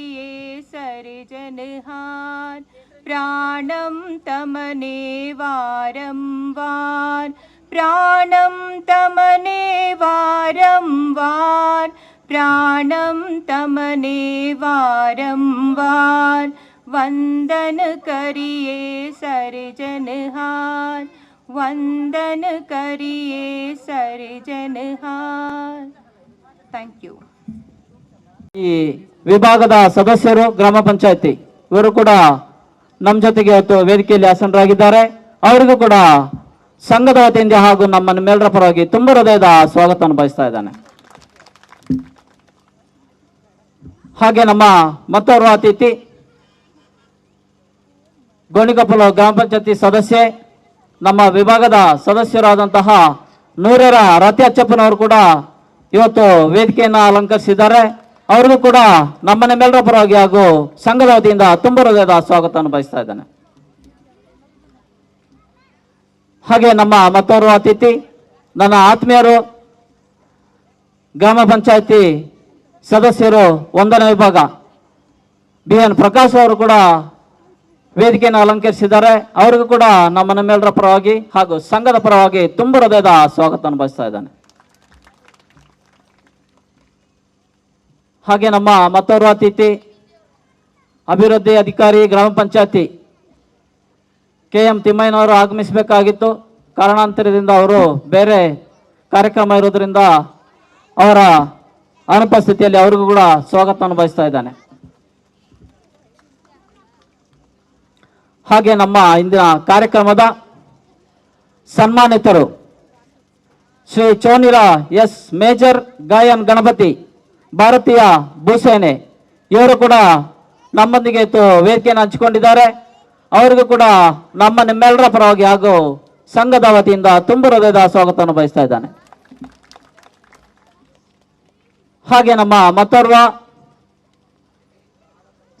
किए सर्जनहार प्राणं प्राणम तमने वारम तमनेवारं वार प्राणं तमनेवारं वार वन्दन करिए सर्जनहार वंदन करिए सर्जनहार थैंक यू ये ವಿಭಾಗದ ಸದಸ್ಯರು ಗ್ರಾಮ ಪಂಚಾಯತಿ. ಇವರು ಕೂಡ ನಮ್ಮ ಜೊತೆಗೆ ಇವತ್ತು ವೇದಿಕೆಯಲ್ಲಿ ಆಸನರಾಗಿದ್ದಾರೆ. ಅವರಿಗೂ ಕೂಡ ಸಂಘದ ವತಿಯಿಂದ ಹಾಗೂ ನಮ್ಮ ನಿಮ್ಮೆಲ್ಲರ ಪರವಾಗಿ ತುಂಬ ಹೃದಯದ ಸ್ವಾಗತವನ್ನು ಅನುಭವಿಸ್ತಾ ಇದ್ದಾನೆ. ಹಾಗೆ ನಮ್ಮ ಮತ್ತೋರ್ವ ಅತಿಥಿ, ಗೋಣಿಕೊಪ್ಪಲು ಗ್ರಾಮ ಪಂಚಾಯತಿ ಸದಸ್ಯೆ, ನಮ್ಮ ವಿಭಾಗದ ಸದಸ್ಯರಾದಂತಹ ನೂರರ ರಥ್ಯಚ್ಚಪ್ಪನವರು ಕೂಡ ಇವತ್ತು ವೇದಿಕೆಯನ್ನು ಅಲಂಕರಿಸಿದ್ದಾರೆ. ಅವರಿಗೂ ಕೂಡ ನಮ್ಮನೆ ಮೇಲರ ಪರವಾಗಿ ಹಾಗೂ ಸಂಘದ ವತಿಯಿಂದ ತುಂಬ ಹೃದಯದ ಸ್ವಾಗತವನ್ನು ಬಯಸ್ತಾ ಇದ್ದಾನೆ. ಹಾಗೆ ನಮ್ಮ ಮತ್ತೋರ್ವ ಅತಿಥಿ, ನನ್ನ ಆತ್ಮೀಯರು, ಗ್ರಾಮ ಪಂಚಾಯತಿ ಸದಸ್ಯರು ಒಂದನೇ ವಿಭಾಗ, ಬಿ ಎನ್ ಪ್ರಕಾಶ್ ಅವರು ಕೂಡ ವೇದಿಕೆಯನ್ನು ಅಲಂಕರಿಸಿದ್ದಾರೆ. ಅವರಿಗೂ ಕೂಡ ನಮ್ಮ ಮೇಲರ ಪರವಾಗಿ ಹಾಗೂ ಸಂಘದ ಪರವಾಗಿ ತುಂಬ ಹೃದಯದ ಸ್ವಾಗತವನ್ನು ಬಯಸ್ತಾ ಇದ್ದಾನೆ. ಹಾಗೆ ನಮ್ಮ ಮತ್ತೋರ್ವ ಅತಿಥಿ, ಅಭಿವೃದ್ಧಿ ಅಧಿಕಾರಿ, ಗ್ರಾಮ ಪಂಚಾಯತಿ ಕೆ ಎಂ ತಿಮ್ಮಯ್ಯನವರು ಆಗಮಿಸಬೇಕಾಗಿತ್ತು. ಕಾರಣಾಂತರದಿಂದ ಅವರು ಬೇರೆ ಕಾರ್ಯಕ್ರಮ ಇರೋದ್ರಿಂದ ಅವರ ಅನುಪಸ್ಥಿತಿಯಲ್ಲಿ ಅವರಿಗೂ ಕೂಡ ಸ್ವಾಗತ ಅನುಭವಿಸ್ತಾ ಇದ್ದಾನೆ. ಹಾಗೆ ನಮ್ಮ ಇಂದಿನ ಕಾರ್ಯಕ್ರಮದ ಸನ್ಮಾನಿತರು ಶ್ರೀ ಚೋನಿರ ಎಸ್ ಮೇಜರ್ ಗಾಯನ್ ಗಣಪತಿ ಭಾರತೀಯ ಭೂಸೇನೆ. ಇವರು ಕೂಡ ನಮ್ಮೊಂದಿಗೆ ವೇದಿಕೆಯನ್ನು ಹಂಚಿಕೊಂಡಿದ್ದಾರೆ. ಅವರಿಗೂ ಕೂಡ ನಮ್ಮ ನಿಮ್ಮೆಲ್ಲರ ಪರವಾಗಿ ಹಾಗೂ ಸಂಘದ ವತಿಯಿಂದ ತುಂಬ ಹೃದಯದ ಸ್ವಾಗತವನ್ನು ಬಯಸ್ತಾ ಇದ್ದಾನೆ. ಹಾಗೆ ನಮ್ಮ ಮತ್ತೋರ್ವ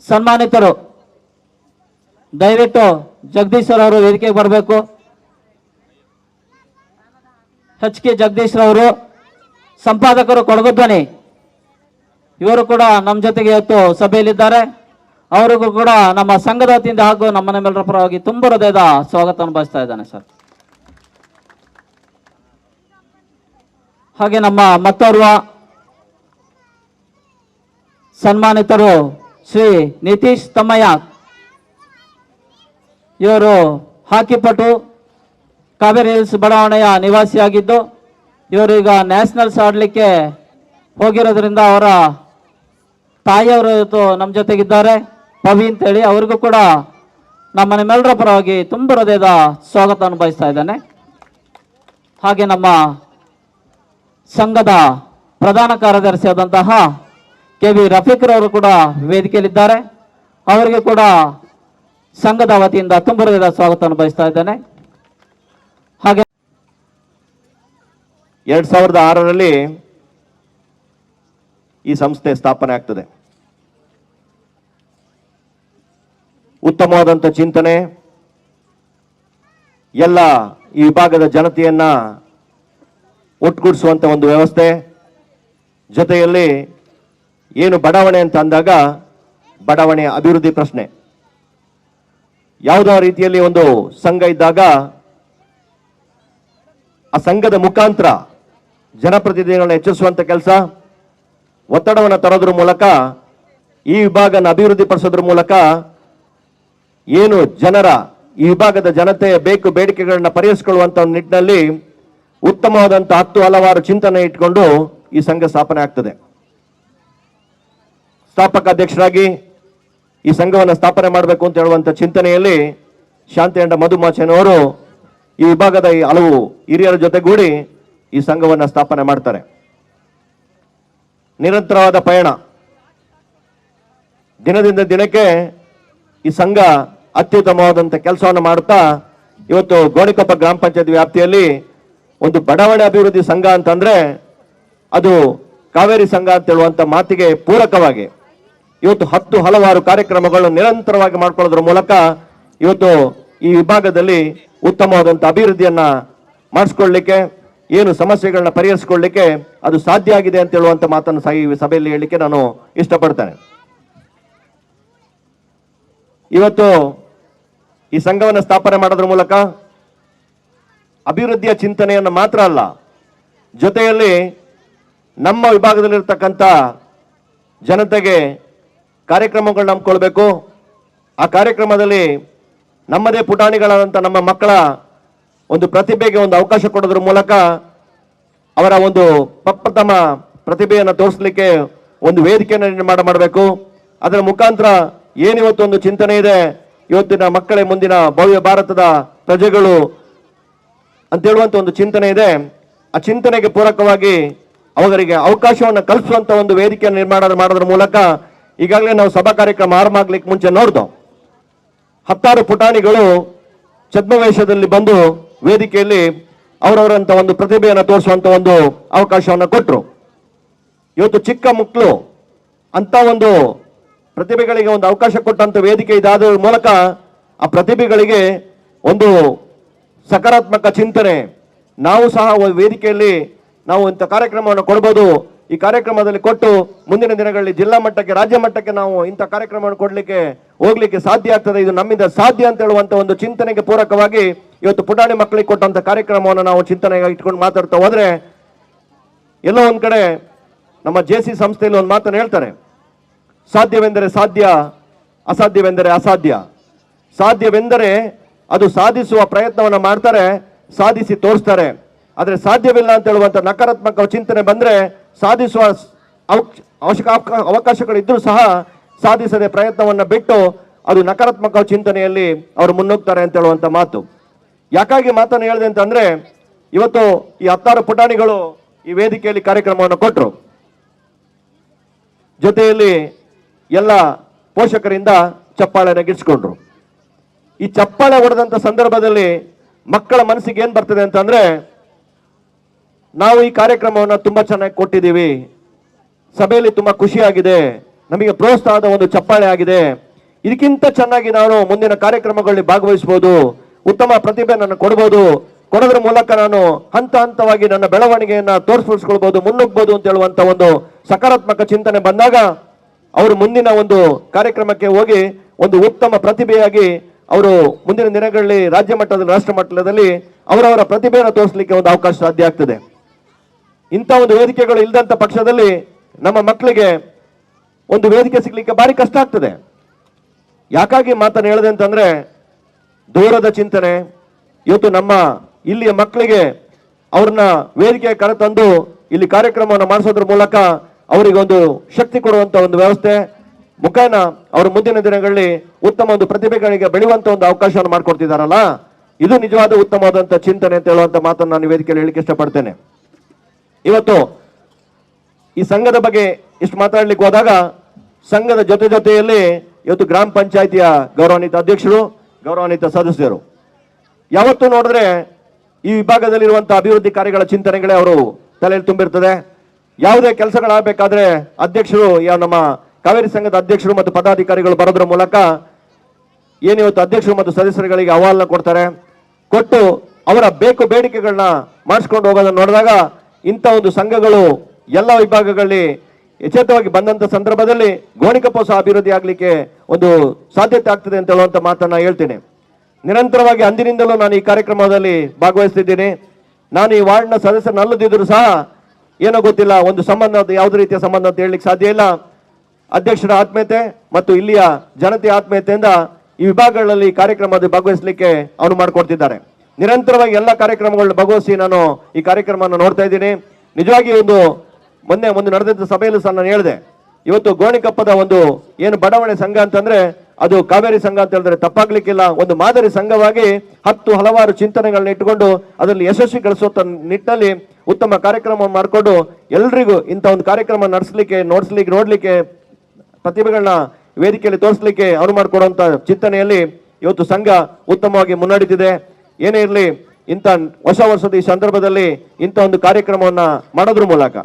ಸನ್ಮಾನಿತರು, ದಯವಿಟ್ಟು ಜಗದೀಶ್ ಅವರು ವೇದಿಕೆಗೆ ಬರಬೇಕು. ಹೆಚ್ ಕೆ ಜಗದೀಶ್ ರವರು, ಸಂಪಾದಕರು ಕೊಡಗು ಧ್ವನಿ. ಇವರು ಕೂಡ ನಮ್ಮ ಜೊತೆಗೆ ಇವತ್ತು ಸಭೆಯಲ್ಲಿದ್ದಾರೆ. ಅವರಿಗೂ ಕೂಡ ನಮ್ಮ ಸಂಘದ ವತಿಯಿಂದ ಹಾಗೂ ನಮ್ಮ ನಮ್ಮೆಲ್ಲರ ಪರವಾಗಿ ತುಂಬ ಹೃದಯದ ಸ್ವಾಗತ ಅನುಭವಿಸ್ತಾ ಇದ್ದಾನೆ ಸರ್. ಹಾಗೆ ನಮ್ಮ ಮತ್ತೋರ್ವ ಸನ್ಮಾನಿತರು ಶ್ರೀ ನಿತೀಶ್ ತಮ್ಮಯ್ಯ. ಇವರು ಹಾಕಿಪಟು, ಕಾವೇರಿ ಹಿಲ್ಸ್ ಬಡಾವಣೆಯ ನಿವಾಸಿಯಾಗಿದ್ದು, ಇವರು ಈಗ ನ್ಯಾಷನಲ್ಸ್ ಆಡಲಿಕ್ಕೆ ಹೋಗಿರೋದ್ರಿಂದ ಅವರ ತಾಯಿಯವರು ಇವತ್ತು ನಮ್ಮ ಜೊತೆಗಿದ್ದಾರೆ. ಪವಿ ಅಂತೇಳಿ ಅವ್ರಿಗೂ ಕೂಡ ನಮ್ಮ ನಿಮ್ಮೆಲ್ಲರ ಪರವಾಗಿ ತುಂಬ ಹೃದಯದ ಸ್ವಾಗತ ಅನುಭವಿಸ್ತಾ ಇದ್ದಾನೆ. ಹಾಗೆ ನಮ್ಮ ಸಂಘದ ಪ್ರಧಾನ ಕಾರ್ಯದರ್ಶಿ ಆದಂತಹ ಕೆ ವಿ ರಫೀಕ್ರವರು ಕೂಡ ವೇದಿಕೆಯಲ್ಲಿದ್ದಾರೆ. ಅವರಿಗೆ ಕೂಡ ಸಂಘದ ವತಿಯಿಂದ ತುಂಬ ಹೃದಯದ ಸ್ವಾಗತ ಅನುಭವಿಸ್ತಾ ಇದ್ದಾನೆ. ಹಾಗೆ ಎರಡ್ ಸಾವಿರದ ಆರರಲ್ಲಿ ಈ ಸಂಸ್ಥೆ ಸ್ಥಾಪನೆ ಆಗ್ತದೆ. ಉತ್ತಮವಾದಂಥ ಚಿಂತನೆ, ಎಲ್ಲ ಈ ವಿಭಾಗದ ಜನತೆಯನ್ನ ಒಟ್ಟುಗೂಡಿಸುವಂತ ಒಂದು ವ್ಯವಸ್ಥೆ, ಜೊತೆಯಲ್ಲಿ ಏನು ಬಡಾವಣೆ ಅಂತ ಅಂದಾಗ ಬಡಾವಣೆಯ ಅಭಿವೃದ್ಧಿ ಪ್ರಶ್ನೆ. ಯಾವುದೋ ರೀತಿಯಲ್ಲಿ ಒಂದು ಸಂಘ ಇದ್ದಾಗ ಆ ಸಂಘದ ಮುಖಾಂತರ ಜನಪ್ರತಿನಿಧಿಗಳನ್ನ ಹೆಚ್ಚಿಸುವಂತ ಕೆಲಸ ಒತ್ತಡವನ್ನು ತರೋದ್ರ ಮೂಲಕ, ಈ ವಿಭಾಗನ ಅಭಿವೃದ್ಧಿ ಪಡಿಸೋದ್ರ ಮೂಲಕ ಏನು ಜನರ, ಈ ವಿಭಾಗದ ಜನತೆಯ ಬೇಕು ಬೇಡಿಕೆಗಳನ್ನ ಪರಿಹರಿಸಿಕೊಳ್ಳುವಂತ ಒಂದು ನಿಟ್ಟಿನಲ್ಲಿ ಉತ್ತಮವಾದಂಥ ಹತ್ತು ಹಲವಾರು ಚಿಂತನೆ ಇಟ್ಕೊಂಡು ಈ ಸಂಘ ಸ್ಥಾಪನೆ ಆಗ್ತದೆ. ಸ್ಥಾಪಕ ಅಧ್ಯಕ್ಷರಾಗಿ ಈ ಸಂಘವನ್ನು ಸ್ಥಾಪನೆ ಮಾಡಬೇಕು ಅಂತ ಹೇಳುವಂತ ಚಿಂತನೆಯಲ್ಲಿ ಶಾಂತಿಯಂಡ ಮಧುಮಾಚನವರು ಈ ವಿಭಾಗದ ಈ ಹಲವು ಹಿರಿಯರ ಜೊತೆಗೂಡಿ ಈ ಸಂಘವನ್ನು ಸ್ಥಾಪನೆ ಮಾಡ್ತಾರೆ. ನಿರಂತರವಾದ ಪಯಣ. ದಿನದಿಂದ ದಿನಕ್ಕೆ ಈ ಸಂಘ ಅತ್ಯುತ್ತಮವಾದಂಥ ಕೆಲಸವನ್ನು ಮಾಡುತ್ತಾ, ಇವತ್ತು ಗೋಣಿಕೊಪ್ಪ ಗ್ರಾಮ ಪಂಚಾಯತ್ ವ್ಯಾಪ್ತಿಯಲ್ಲಿ ಒಂದು ಬಡಾವಣೆ ಅಭಿವೃದ್ಧಿ ಸಂಘ ಅಂತಂದ್ರೆ ಅದು ಕಾವೇರಿ ಸಂಘ ಅಂತ ಹೇಳುವಂತ ಮಾತಿಗೆ ಪೂರಕವಾಗಿ ಇವತ್ತು ಹತ್ತು ಹಲವಾರು ಕಾರ್ಯಕ್ರಮಗಳನ್ನು ನಿರಂತರವಾಗಿ ಮಾಡ್ಕೊಳ್ಳೋದ್ರ ಮೂಲಕ ಇವತ್ತು ಈ ವಿಭಾಗದಲ್ಲಿ ಉತ್ತಮವಾದಂಥ ಅಭಿವೃದ್ಧಿಯನ್ನು ಮಾಡಿಸ್ಕೊಳ್ಳಿಕ್ಕೆ ಏನು ಸಮಸ್ಯೆಗಳನ್ನ ಪರಿಹರಿಸಿಕೊಳ್ಳಿಕ್ಕೆ ಅದು ಸಾಧ್ಯ ಆಗಿದೆ ಅಂತ ಹೇಳುವಂತ ಮಾತನ್ನು ಈ ಸಭೆಯಲ್ಲಿ ಹೇಳಲಿಕ್ಕೆ ನಾನು ಇಷ್ಟಪಡ್ತೇನೆ. ಇವತ್ತು ಈ ಸಂಘವನ್ನು ಸ್ಥಾಪನೆ ಮಾಡೋದ್ರ ಮೂಲಕ ಅಭಿವೃದ್ಧಿಯ ಚಿಂತನೆಯನ್ನು ಮಾತ್ರ ಅಲ್ಲ, ಜೊತೆಯಲ್ಲಿ ನಮ್ಮ ವಿಭಾಗದಲ್ಲಿರ್ತಕ್ಕಂಥ ಜನತೆಗೆ ಕಾರ್ಯಕ್ರಮಗಳನ್ನ ಹಮ್ಮಿಕೊಳ್ಬೇಕು ಆ ಕಾರ್ಯಕ್ರಮದಲ್ಲಿ ನಮ್ಮದೇ ಪುಟಾಣಿಗಳಾದಂಥ ನಮ್ಮ ಮಕ್ಕಳ ಒಂದು ಪ್ರತಿಭೆಗೆ ಒಂದು ಅವಕಾಶ ಕೊಡೋದ್ರ ಮೂಲಕ ಅವರ ಒಂದು ಪ್ರಪ್ರಥಮ ಪ್ರತಿಭೆಯನ್ನು ತೋರಿಸಲಿಕ್ಕೆ ಒಂದು ವೇದಿಕೆಯನ್ನು ನಿರ್ಮಾಣ ಮಾಡಬೇಕು. ಅದರ ಮುಖಾಂತರ ಏನಿವತ್ತು ಒಂದು ಚಿಂತನೆ ಇದೆ, ಇವತ್ತಿನ ಮಕ್ಕಳೇ ಮುಂದಿನ ಭವ್ಯ ಭಾರತದ ಪ್ರಜೆಗಳು ಅಂತ ಹೇಳುವಂತ ಒಂದು ಚಿಂತನೆ ಇದೆ. ಆ ಚಿಂತನೆಗೆ ಪೂರಕವಾಗಿ ಅವರಿಗೆ ಅವಕಾಶವನ್ನು ಕಲ್ಪಿಸುವಂತ ಒಂದು ವೇದಿಕೆಯನ್ನು ನಿರ್ಮಾಣ ಮಾಡೋದ್ರ ಮೂಲಕ ಈಗಾಗಲೇ ನಾವು ಸಭಾ ಕಾರ್ಯಕ್ರಮ ಆರಂಭ ಆಗ್ಲಿಕ್ಕೆ ಮುಂಚೆ ನೋಡ್ದೋ. ಹತ್ತಾರು ಪುಟಾಣಿಗಳು ಛದ್ಮವೇಷದಲ್ಲಿ ಬಂದು ವೇದಿಕೆಯಲ್ಲಿ ಅವರವರಂತ ಒಂದು ಪ್ರತಿಭೆಯನ್ನು ತೋರಿಸುವಂತ ಒಂದು ಅವಕಾಶವನ್ನು ಕೊಟ್ಟರು ಇವತ್ತು ಚಿಕ್ಕ ಮಕ್ಕಳು ಅಂತ ಒಂದು ಪ್ರತಿಭೆಗಳಿಗೆ ಒಂದು ಅವಕಾಶ ಕೊಟ್ಟಂತ ವೇದಿಕೆ ಇದಾದ ಮೂಲಕ ಆ ಪ್ರತಿಭೆಗಳಿಗೆ ಒಂದು ಸಕಾರಾತ್ಮಕ ಚಿಂತನೆ. ನಾವು ಸಹ ವೇದಿಕೆಯಲ್ಲಿ ನಾವು ಇಂಥ ಕಾರ್ಯಕ್ರಮವನ್ನು ಕೊಡ್ಬೋದು. ಈ ಕಾರ್ಯಕ್ರಮದಲ್ಲಿ ಕೊಟ್ಟು ಮುಂದಿನ ದಿನಗಳಲ್ಲಿ ಜಿಲ್ಲಾ ಮಟ್ಟಕ್ಕೆ, ರಾಜ್ಯ ಮಟ್ಟಕ್ಕೆ ನಾವು ಇಂಥ ಕಾರ್ಯಕ್ರಮವನ್ನು ಕೊಡಲಿಕ್ಕೆ, ಹೋಗ್ಲಿಕ್ಕೆ ಸಾಧ್ಯ ಆಗ್ತದೆ. ಇದು ನಮ್ಮಿಂದ ಸಾಧ್ಯ ಅಂತ ಹೇಳುವಂತ ಒಂದು ಚಿಂತನೆಗೆ ಪೂರಕವಾಗಿ ಇವತ್ತು ಪುಟಾಣಿ ಮಕ್ಕಳಿಗೆ ಕೊಟ್ಟಂತ ಕಾರ್ಯಕ್ರಮವನ್ನು ನಾವು ಚಿಂತನೆಗೆ ಇಟ್ಕೊಂಡು ಮಾತಾಡ್ತಾ ಹೋದ್ರೆ, ಎಲ್ಲೋ ಒಂದು ಕಡೆ ನಮ್ಮ ಜೆ ಸಿ ಸಂಸ್ಥೆಯಲ್ಲಿ ಒಂದು ಮಾತನ್ನು ಹೇಳ್ತಾರೆ. ಸಾಧ್ಯವೆಂದರೆ ಸಾಧ್ಯ, ಅಸಾಧ್ಯವೆಂದರೆ ಅಸಾಧ್ಯ. ಸಾಧ್ಯವೆಂದರೆ ಅದು ಸಾಧಿಸುವ ಪ್ರಯತ್ನವನ್ನು ಮಾಡ್ತಾರೆ, ಸಾಧಿಸಿ ತೋರಿಸ್ತಾರೆ. ಆದರೆ ಸಾಧ್ಯವಿಲ್ಲ ಅಂತ ಹೇಳುವಂತ ನಕಾರಾತ್ಮಕ ಚಿಂತನೆ ಬಂದ್ರೆ ಸಾಧಿಸುವ ಅವಶ್ಯಕ ಅವಕಾಶಗಳಿದ್ದರೂ ಸಹ ಸಾಧಿಸದೆ ಪ್ರಯತ್ನವನ್ನು ಬಿಟ್ಟು ಅದು ನಕಾರಾತ್ಮಕ ಚಿಂತನೆಯಲ್ಲಿ ಅವರು ಮುನ್ನುಗ್ತಾರೆ ಅಂತ ಹೇಳುವಂತ ಮಾತು. ಯಾಕಾಗಿ ಮಾತನ್ನು ಹೇಳಿದೆ ಅಂತಂದ್ರೆ, ಇವತ್ತು ಈ ಹತ್ತಾರು ಪುಟಾಣಿಗಳು ಈ ವೇದಿಕೆಯಲ್ಲಿ ಕಾರ್ಯಕ್ರಮವನ್ನು ಕೊಟ್ಟರು ಜೊತೆಯಲ್ಲಿ ಎಲ್ಲ ಪೋಷಕರಿಂದ ಚಪ್ಪಾಳೆ ಗಿಟ್ಸ್ಕೊಂಡ್ರು ಈ ಚಪ್ಪಾಳೆ ಹೊಡೆದಂತ ಸಂದರ್ಭದಲ್ಲಿ ಮಕ್ಕಳ ಮನಸ್ಸಿಗೆ ಏನ್ ಬರ್ತದೆ ಅಂತಂದ್ರೆ, ನಾವು ಈ ಕಾರ್ಯಕ್ರಮವನ್ನು ತುಂಬಾ ಚೆನ್ನಾಗಿ ಕೊಟ್ಟಿದ್ದೀವಿ. ಸಭೆಯಲ್ಲಿ ತುಂಬಾ ಖುಷಿಯಾಗಿದೆ. ನಮಗೆ ಪ್ರೋತ್ಸಾಹದ ಒಂದು ಚಪ್ಪಾಳೆ ಆಗಿದೆ. ಇದಕ್ಕಿಂತ ಚೆನ್ನಾಗಿ ನಾನು ಮುಂದಿನ ಕಾರ್ಯಕ್ರಮಗಳಲ್ಲಿ ಭಾಗವಹಿಸಬಹುದು ಉತ್ತಮ ಪ್ರತಿಭೆ ನನ್ನ ಕೊಡಬಹುದು ಕೊಡೋದ್ರ ಮೂಲಕ ನಾನು ಹಂತ ಹಂತವಾಗಿ ನನ್ನ ಬೆಳವಣಿಗೆಯನ್ನ ತೋರ್ಸ್ಪಡಿಸ್ಕೊಳ್ಬಹುದು ಮುನ್ನುಗ್ಬೋದು ಅಂತ ಹೇಳುವಂತ ಒಂದು ಸಕಾರಾತ್ಮಕ ಚಿಂತನೆ ಬಂದಾಗ ಅವರು ಮುಂದಿನ ಒಂದು ಕಾರ್ಯಕ್ರಮಕ್ಕೆ ಹೋಗಿ ಒಂದು ಉತ್ತಮ ಪ್ರತಿಭೆಯಾಗಿ ಅವರು ಮುಂದಿನ ದಿನಗಳಲ್ಲಿ ರಾಜ್ಯ ಮಟ್ಟದಲ್ಲಿ, ರಾಷ್ಟ್ರ ಮಟ್ಟದಲ್ಲಿ ಅವರವರ ಪ್ರತಿಭೆಯನ್ನು ತೋರಿಸಲಿಕ್ಕೆ ಒಂದು ಅವಕಾಶ ಸಾಧ್ಯ ಆಗ್ತದೆ. ಇಂಥ ಒಂದು ವೇದಿಕೆಗಳು ಇಲ್ಲದಂತ ಪಕ್ಷದಲ್ಲಿ ನಮ್ಮ ಮಕ್ಕಳಿಗೆ ಒಂದು ವೇದಿಕೆ ಸಿಗ್ಲಿಕ್ಕೆ ಭಾರಿ ಕಷ್ಟ ಆಗ್ತದೆ. ಯಾಕಾಗಿ ಮಾತನ್ನು ಹೇಳಿದೆ ಅಂತಂದ್ರೆ ದೂರದ ಚಿಂತನೆ, ಇವತ್ತು ನಮ್ಮ ಇಲ್ಲಿಯ ಮಕ್ಕಳಿಗೆ ಅವ್ರನ್ನ ವೇದಿಕೆ ಕರೆತಂದು ಇಲ್ಲಿ ಕಾರ್ಯಕ್ರಮವನ್ನು ಮಾಡಿಸೋದ್ರ ಮೂಲಕ ಅವರಿಗೆ ಒಂದು ಶಕ್ತಿ ಕೊಡುವಂತ ಒಂದು ವ್ಯವಸ್ಥೆ, ಮುಖೇನ ಅವರು ಮುಂದಿನ ದಿನಗಳಲ್ಲಿ ಉತ್ತಮ ಒಂದು ಪ್ರತಿಭೆಗಳಿಗೆ ಬೆಳೆಯುವಂತ ಒಂದು ಅವಕಾಶವನ್ನು ಮಾಡಿಕೊಡ್ತಿದಾರಲ್ಲ? ಇದು ನಿಜವಾದ ಉತ್ತಮವಾದಂತ ಚಿಂತನೆ ಅಂತ ಹೇಳುವಂತ ಮಾತನ್ನು ನಾನು ವೇದಿಕೆಯಲ್ಲಿ ಹೇಳಿಕ್ಕೆ ಇಷ್ಟಪಡ್ತೇನೆ. ಇವತ್ತು ಈ ಸಂಘದ ಬಗ್ಗೆ ಇಷ್ಟು ಮಾತಾಡ್ಲಿಕ್ಕೆ ಹೋದಾಗ ಸಂಘದ ಜೊತೆ ಜೊತೆಯಲ್ಲಿ ಇವತ್ತು ಗ್ರಾಮ ಪಂಚಾಯಿತಿಯ ಗೌರವಾನ್ವಿತ ಅಧ್ಯಕ್ಷರು ಗೌರವಾನ್ವಿತ ಸದಸ್ಯರು, ಯಾವತ್ತು ನೋಡಿದ್ರೆ ಈ ವಿಭಾಗದಲ್ಲಿರುವಂಥ ಅಭಿವೃದ್ಧಿ ಕಾರ್ಯಗಳ ಚಿಂತನೆಗಳೇ ಅವರು ತಲೆಯಲ್ಲಿ ತುಂಬಿರ್ತದೆ. ಯಾವುದೇ ಕೆಲಸಗಳಾಗಬೇಕಾದ್ರೆ ಅಧ್ಯಕ್ಷರು ಯಾವ ನಮ್ಮ ಕಾವೇರಿ ಸಂಘದ ಅಧ್ಯಕ್ಷರು ಮತ್ತು ಪದಾಧಿಕಾರಿಗಳು ಬರೋದ್ರ ಮೂಲಕ ಏನಿವತ್ತು ಅಧ್ಯಕ್ಷರು ಮತ್ತು ಸದಸ್ಯರುಗಳಿಗೆ ಅಹವಾಲನ್ನ ಕೊಡ್ತಾರೆ. ಕೊಟ್ಟು ಅವರ ಬೇಕು ಬೇಡಿಕೆಗಳನ್ನ ಮಾಡಿಸ್ಕೊಂಡು ಹೋಗೋದನ್ನು ನೋಡಿದಾಗ ಇಂಥ ಒಂದು ಸಂಘಗಳು ಎಲ್ಲ ವಿಭಾಗಗಳಲ್ಲಿ ಎಚ್ಚೆತ್ತವಾಗಿ ಬಂದಂತ ಸಂದರ್ಭದಲ್ಲಿ ಗೋಣಿಕೊಪ್ಪ ಅಭಿವೃದ್ಧಿ ಆಗಲಿಕ್ಕೆ ಒಂದು ಸಾಧ್ಯತೆ ಆಗ್ತದೆ ಅಂತ ಹೇಳುವಂತ ಮಾತನ್ನ ಹೇಳ್ತೀನಿ. ನಿರಂತರವಾಗಿ ಅಂದಿನಿಂದಲೂ ನಾನು ಈ ಕಾರ್ಯಕ್ರಮದಲ್ಲಿ ಭಾಗವಹಿಸ್ತಿದ್ದೀನಿ. ನಾನು ಈ ವಾರ್ಡ್ನ ಸದಸ್ಯನಲ್ಲದಿದ್ದರೂ ಸಹ ಏನೋ ಗೊತ್ತಿಲ್ಲ, ಒಂದು ಸಂಬಂಧ ಯಾವುದೇ ರೀತಿಯ ಸಂಬಂಧ ಅಂತ ಹೇಳಲಿಕ್ಕೆ ಸಾಧ್ಯ ಇಲ್ಲ. ಅಧ್ಯಕ್ಷರ ಆತ್ಮೀಯತೆ ಮತ್ತು ಇಲ್ಲಿಯ ಜನತೆ ಆತ್ಮೀಯತೆಯಿಂದ ಈ ವಿಭಾಗಗಳಲ್ಲಿ ಕಾರ್ಯಕ್ರಮದಲ್ಲಿ ಭಾಗವಹಿಸಲಿಕ್ಕೆ ಅವರು ಮಾಡಿಕೊಡ್ತಿದ್ದಾರೆ. ನಿರಂತರವಾಗಿ ಎಲ್ಲ ಕಾರ್ಯಕ್ರಮಗಳನ್ನ ಭಾಗವಹಿಸಿ ನಾನು ಈ ಕಾರ್ಯಕ್ರಮವನ್ನು ನೋಡ್ತಾ ಇದ್ದೀನಿ. ನಿಜವಾಗಿ ಒಂದು ಮೊನ್ನೆ ಒಂದು ನಡೆದಂತ ಸಭೆಯಲ್ಲೂ ಸಹ ನಾನು ಹೇಳಿದೆ, ಇವತ್ತು ಗೋಣಿಕಪ್ಪದ ಒಂದು ಏನು ಬಡಾವಣೆ ಸಂಘ ಅಂತಂದ್ರೆ ಅದು ಕಾವೇರಿ ಸಂಘ ಅಂತ ಹೇಳಿದ್ರೆ ತಪ್ಪಾಗ್ಲಿಕ್ಕಿಲ್ಲ. ಒಂದು ಮಾದರಿ ಸಂಘವಾಗಿ ಹತ್ತು ಹಲವಾರು ಚಿಂತನೆಗಳನ್ನ ಇಟ್ಟುಕೊಂಡು ಅದರಲ್ಲಿ ಯಶಸ್ವಿ ಗಳಿಸುವಂತ ನಿಟ್ಟಿನಲ್ಲಿ ಉತ್ತಮ ಕಾರ್ಯಕ್ರಮ ಮಾಡಿಕೊಂಡು ಎಲ್ರಿಗೂ ಇಂಥ ಒಂದು ಕಾರ್ಯಕ್ರಮ ನಡೆಸಲಿಕ್ಕೆ ನೋಡಿಸ್ಲಿಕ್ಕೆ ನೋಡ್ಲಿಕ್ಕೆ ಪ್ರತಿಭೆಗಳನ್ನ ವೇದಿಕೆಯಲ್ಲಿ ತೋರಿಸಲಿಕ್ಕೆ ಅನುವು ಮಾಡಿಕೊಡುವಂತ ಚಿಂತನೆಯಲ್ಲಿ ಇವತ್ತು ಸಂಘ ಉತ್ತಮವಾಗಿ ಮುನ್ನಡೆದಿದೆ. ಏನೇ ಇರಲಿ, ಇಂಥ ಹೊಸ ವರ್ಷದ ಈ ಸಂದರ್ಭದಲ್ಲಿ ಇಂಥ ಒಂದು ಕಾರ್ಯಕ್ರಮವನ್ನು ಮಾಡೋದ್ರ ಮೂಲಕ.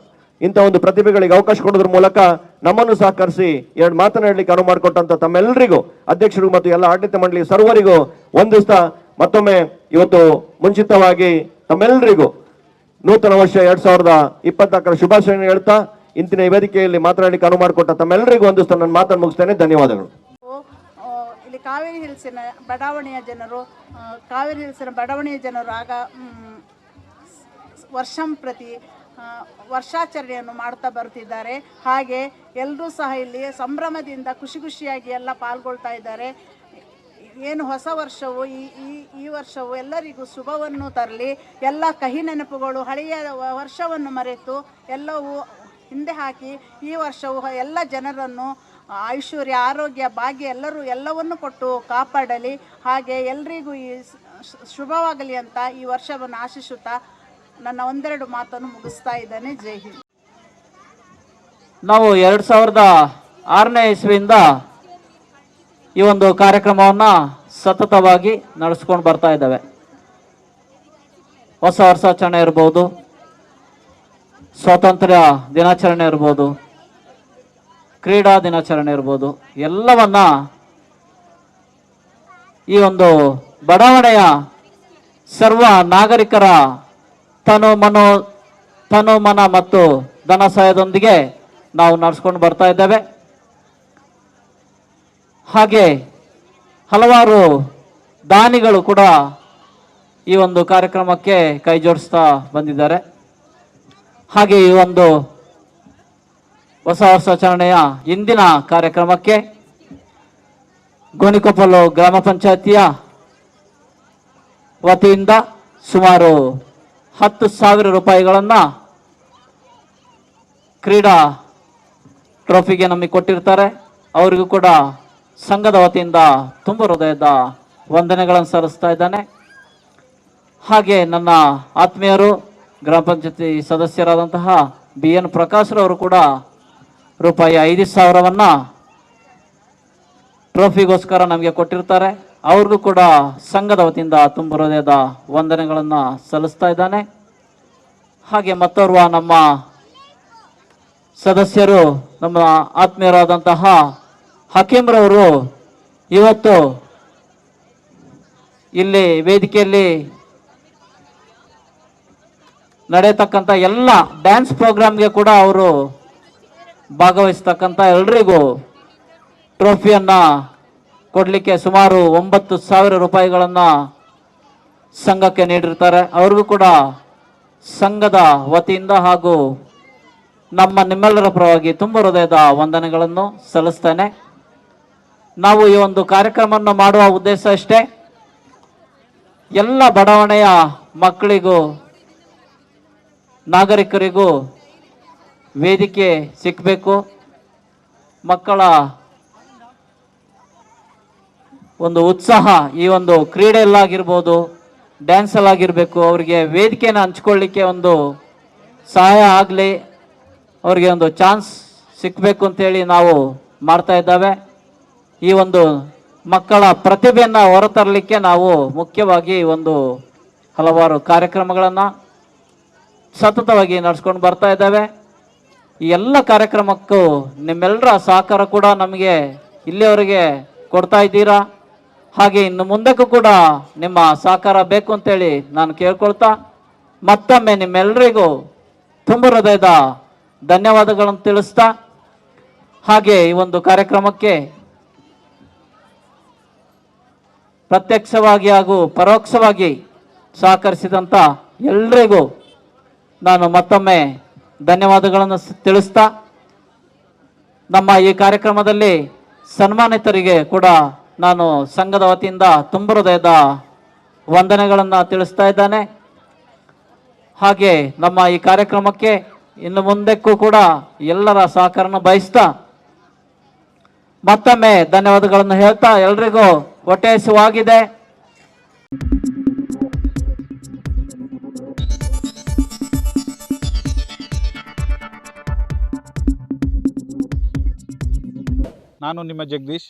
ಇಂಥ ಒಂದು ಪ್ರತಿಭೆಗಳಿಗೆ ಅವಕಾಶ ಕೊಡೋದ್ರ ಮೂಲಕ ನಮ್ಮನ್ನು ಸಹಕರಿಸಿ ಎರಡು ಮಾತನಾಡಲಿಕ್ಕೆ ಅನುವು ಮಾಡಿಕೊಟ್ಟಂತ ತಮ್ಮೆಲ್ಲರಿಗೂ, ಅಧ್ಯಕ್ಷರಿಗೂ ಮತ್ತು ಎಲ್ಲ ಆಡಳಿತ ಮಂಡಳಿ ಸರ್ವರಿಗೂ ಒಂದಿಸ್ತಾ ಮತ್ತೊಮ್ಮೆ ಇವತ್ತು ಮುಂಚಿತವಾಗಿ ತಮ್ಮೆಲ್ಲರಿಗೂ ನೂತನ ವರ್ಷ ಎರಡ್ ಸಾವಿರದ ಇಪ್ಪತ್ನಾಲ್ಕರ ಶುಭಾಶಯ ಹೇಳ್ತಾ ಇಂದಿನ ಈ ವೇದಿಕೆಯಲ್ಲಿ ಮಾತನಾಡಲಿಕ್ಕೆ ಅನುವು ಮಾಡಿಕೊಟ್ಟ ತಮ್ಮೆಲ್ಲರಿಗೂ ಒಂದಿಸ್ತಾ ನನ್ನ ಮಾತನ್ನು ಮುಗಿಸ್ತೇನೆ. ಧನ್ಯವಾದಗಳು. ಇಲ್ಲಿ ಕಾವೇರಿ ಹಿಲ್ಸಿನ ಬಡಾವಣೆಯ ಜನರು ಕಾವೇರಿ ಹಿಲ್ಸಿನ ಬಡಾವಣೆಯ ಜನರು ಆಗ ವರ್ಷಂ ಪ್ರತಿ ವರ್ಷಾಚರಣೆಯನ್ನು ಮಾಡ್ತಾ ಬರ್ತಿದ್ದಾರೆ. ಹಾಗೆ ಎಲ್ಲರೂ ಸಹ ಇಲ್ಲಿ ಸಂಭ್ರಮದಿಂದ ಖುಷಿ ಖುಷಿಯಾಗಿ ಎಲ್ಲ ಪಾಲ್ಗೊಳ್ತಾ ಇದ್ದಾರೆ. ಏನು ಹೊಸ ವರ್ಷವು, ಈ ಈ ವರ್ಷವು ಎಲ್ಲರಿಗೂ ಶುಭವನ್ನು ತರಲಿ. ಎಲ್ಲ ಕಹಿ ನೆನಪುಗಳು, ಹಳೆಯ ವರ್ಷವನ್ನು ಮರೆತು ಎಲ್ಲವೂ ಹಿಂದೆ ಹಾಕಿ ಈ ವರ್ಷವು ಎಲ್ಲ ಜನರನ್ನು ಐಶ್ವರ್ಯ, ಆರೋಗ್ಯ, ಭಾಗ್ಯ ಎಲ್ಲರೂ ಎಲ್ಲವನ್ನು ಕೊಟ್ಟು ಕಾಪಾಡಲಿ. ಹಾಗೆ ಎಲ್ಲರಿಗೂ ಈ ಶುಭವಾಗಲಿ ಅಂತ ಈ ವರ್ಷವನ್ನು ಆಶಿಸುತ್ತಾ ನನ್ನ ಒಂದೆರಡು ಮಾತನ್ನು ಮುಗಿಸ್ತಾ ಇದ್ದೇನೆ. ಜೈ ಹಿಂದ್. ನಾವು ಎರಡು ಸಾವಿರದ ಆರನೇ ಇಸ್ವಿಯಿಂದ ಈ ಒಂದು ಕಾರ್ಯಕ್ರಮವನ್ನು ಸತತವಾಗಿ ನಡೆಸ್ಕೊಂಡು ಬರ್ತಾ ಇದ್ದಾವೆ. ಹೊಸ ವರ್ಷಾಚರಣೆ ಇರ್ಬೋದು, ಸ್ವಾತಂತ್ರ್ಯ ದಿನಾಚರಣೆ ಇರ್ಬೋದು, ಕ್ರೀಡಾ ದಿನಾಚರಣೆ ಇರ್ಬೋದು, ಎಲ್ಲವನ್ನ ಈ ಒಂದು ಬಡಾವಣೆಯ ಸರ್ವ ನಾಗರಿಕರ ತನು ಮನೋ, ತನು ಮನ ಮತ್ತು ಧನ ಸಹಾಯದೊಂದಿಗೆ ನಾವು ನಡೆಸ್ಕೊಂಡು ಬರ್ತಾ ಇದ್ದೇವೆ. ಹಾಗೆ ಹಲವಾರು ದಾನಿಗಳು ಕೂಡ ಈ ಒಂದು ಕಾರ್ಯಕ್ರಮಕ್ಕೆ ಕೈ ಜೋಡಿಸ್ತಾ ಬಂದಿದ್ದಾರೆ. ಹಾಗೆ ಈ ಒಂದು ಹೊಸ ವರ್ಷಾಚರಣೆಯ ಇಂದಿನ ಕಾರ್ಯಕ್ರಮಕ್ಕೆ ಗೋಣಿಕೊಪ್ಪಲು ಗ್ರಾಮ ಪಂಚಾಯತಿಯ ವತಿಯಿಂದ ಸುಮಾರು ಹತ್ತು ಸಾವಿರ ರೂಪಾಯಿಗಳನ್ನು ಕ್ರೀಡಾ ಟ್ರೋಫಿಗೆ ನಮಗೆ ಕೊಟ್ಟಿರ್ತಾರೆ. ಅವರಿಗೂ ಕೂಡ ಸಂಘದ ವತಿಯಿಂದ ತುಂಬ ಹೃದಯದ ವಂದನೆಗಳನ್ನು ಸಲ್ಲಿಸ್ತಾ ಇದ್ದಾನೆ. ಹಾಗೆ ನನ್ನ ಆತ್ಮೀಯರು, ಗ್ರಾಮ ಪಂಚಾಯತಿ ಸದಸ್ಯರಾದಂತಹ ಬಿ ಎನ್ ಪ್ರಕಾಶ್ರವರು ಕೂಡ ರೂಪಾಯಿ ಐದು ಸಾವಿರವನ್ನು ಟ್ರೋಫಿಗೋಸ್ಕರ ನಮಗೆ ಕೊಟ್ಟಿರ್ತಾರೆ. ಅವ್ರಿಗೂ ಕೂಡ ಸಂಘದ ವತಿಯಿಂದ ತುಂಬ ಹೃದಯದ ವಂದನೆಗಳನ್ನು ಸಲ್ಲಿಸ್ತಾ ಇದ್ದಾನೆ. ಹಾಗೆ ಮತ್ತೋರ್ವ ನಮ್ಮ ಸದಸ್ಯರು, ನಮ್ಮ ಆತ್ಮೀಯರಾದಂತಹ ಹಕೀಮ್ರವರು ಇವತ್ತು ಇಲ್ಲಿ ವೇದಿಕೆಯಲ್ಲಿ ನಡೆಯತಕ್ಕಂಥ ಎಲ್ಲ ಡ್ಯಾನ್ಸ್ ಪ್ರೋಗ್ರಾಮ್ಗೆ ಕೂಡ ಅವರು ಭಾಗವಹಿಸ್ತಕ್ಕಂಥ ಎಲ್ರಿಗೂ ಟ್ರೋಫಿಯನ್ನು ಕೊಡಲಿಕ್ಕೆ ಸುಮಾರು ಒಂಬತ್ತು ಸಾವಿರ ರೂಪಾಯಿಗಳನ್ನು ಸಂಘಕ್ಕೆ ನೀಡಿರ್ತಾರೆ. ಅವ್ರಿಗೂ ಕೂಡ ಸಂಘದ ವತಿಯಿಂದ ಹಾಗೂ ನಮ್ಮ ನಿಮ್ಮೆಲ್ಲರ ಪರವಾಗಿ ತುಂಬ ಹೃದಯದ ವಂದನೆಗಳನ್ನು ಸಲ್ಲಿಸ್ತೇನೆ. ನಾವು ಈ ಒಂದು ಕಾರ್ಯಕ್ರಮವನ್ನು ಮಾಡುವ ಉದ್ದೇಶ ಅಷ್ಟೇ. ಎಲ್ಲ ಬಡಾವಣೆಯ ಮಕ್ಕಳಿಗೂ, ನಾಗರಿಕರಿಗೂ ವೇದಿಕೆ ಸಿಕ್ಕಬೇಕು ಮಕ್ಕಳ ಒಂದು ಉತ್ಸಾಹ, ಈ ಒಂದು ಕ್ರೀಡೆಯಲ್ಲಾಗಿರ್ಬೋದು, ಡ್ಯಾನ್ಸಲ್ಲಾಗಿರಬೇಕು, ಅವರಿಗೆ ವೇದಿಕೆನ ಹಂಚ್ಕೊಳ್ಳಿಕ್ಕೆ ಒಂದು ಸಹಾಯ ಆಗಲಿ, ಅವರಿಗೆ ಒಂದು ಚಾನ್ಸ್ ಸಿಕ್ಕಬೇಕು ಅಂತೇಳಿ ನಾವು ಮಾಡ್ತಾ ಇದ್ದಾವೆ. ಈ ಒಂದು ಮಕ್ಕಳ ಪ್ರತಿಭೆಯನ್ನು ಹೊರತರಲಿಕ್ಕೆ ನಾವು ಮುಖ್ಯವಾಗಿ ಒಂದು ಹಲವಾರು ಕಾರ್ಯಕ್ರಮಗಳನ್ನು ಸತತವಾಗಿ ನಡೆಸ್ಕೊಂಡು ಬರ್ತಾ ಇದ್ದಾವೆ. ಈ ಎಲ್ಲ ಕಾರ್ಯಕ್ರಮಕ್ಕೂ ನಿಮ್ಮೆಲ್ಲರ ಸಹಕಾರ ಕೂಡ ನಮಗೆ ಇಲ್ಲಿಯವರೆಗೆ ಕೊಡ್ತಾ ಇದ್ದೀರಾ. ಹಾಗೆ ಇನ್ನು ಮುಂದಕ್ಕೂ ಕೂಡ ನಿಮ್ಮ ಸಹಕಾರ ಬೇಕು ಅಂತೇಳಿ ನಾನು ಕೇಳ್ಕೊಳ್ತಾ, ಮತ್ತೊಮ್ಮೆ ನಿಮ್ಮೆಲ್ಲರಿಗೂ ತುಂಬ ಹೃದಯದ ಧನ್ಯವಾದಗಳನ್ನು ತಿಳಿಸ್ತಾ, ಹಾಗೆ ಈ ಒಂದು ಕಾರ್ಯಕ್ರಮಕ್ಕೆ ಪ್ರತ್ಯಕ್ಷವಾಗಿ ಹಾಗೂ ಪರೋಕ್ಷವಾಗಿ ಸಹಕರಿಸಿದಂಥ ಎಲ್ರಿಗೂ ನಾನು ಮತ್ತೊಮ್ಮೆ ಧನ್ಯವಾದಗಳನ್ನು ತಿಳಿಸ್ತಾ, ನಮ್ಮ ಈ ಕಾರ್ಯಕ್ರಮದಲ್ಲಿ ಸನ್ಮಾನಿತರಿಗೆ ಕೂಡ ನಾನು ಸಂಘದ ವತಿಯಿಂದ ತುಂಬ ಹೃದಯದ ವಂದನೆಗಳನ್ನು ತಿಳಿಸ್ತಾ ಇದ್ದಾನೆ. ಹಾಗೆ ನಮ್ಮ ಈ ಕಾರ್ಯಕ್ರಮಕ್ಕೆ ಇನ್ನು ಮುಂದಕ್ಕೂ ಕೂಡ ಎಲ್ಲರ ಸಹಕಾರನ ಬಯಸ್ತಾ ಮತ್ತೊಮ್ಮೆ ಧನ್ಯವಾದಗಳನ್ನು ಹೇಳ್ತಾ ಎಲ್ರಿಗೂ ಹೊಟ್ಟೆ ನಾನು ನಿಮ್ಮ ಜಗದೀಶ್.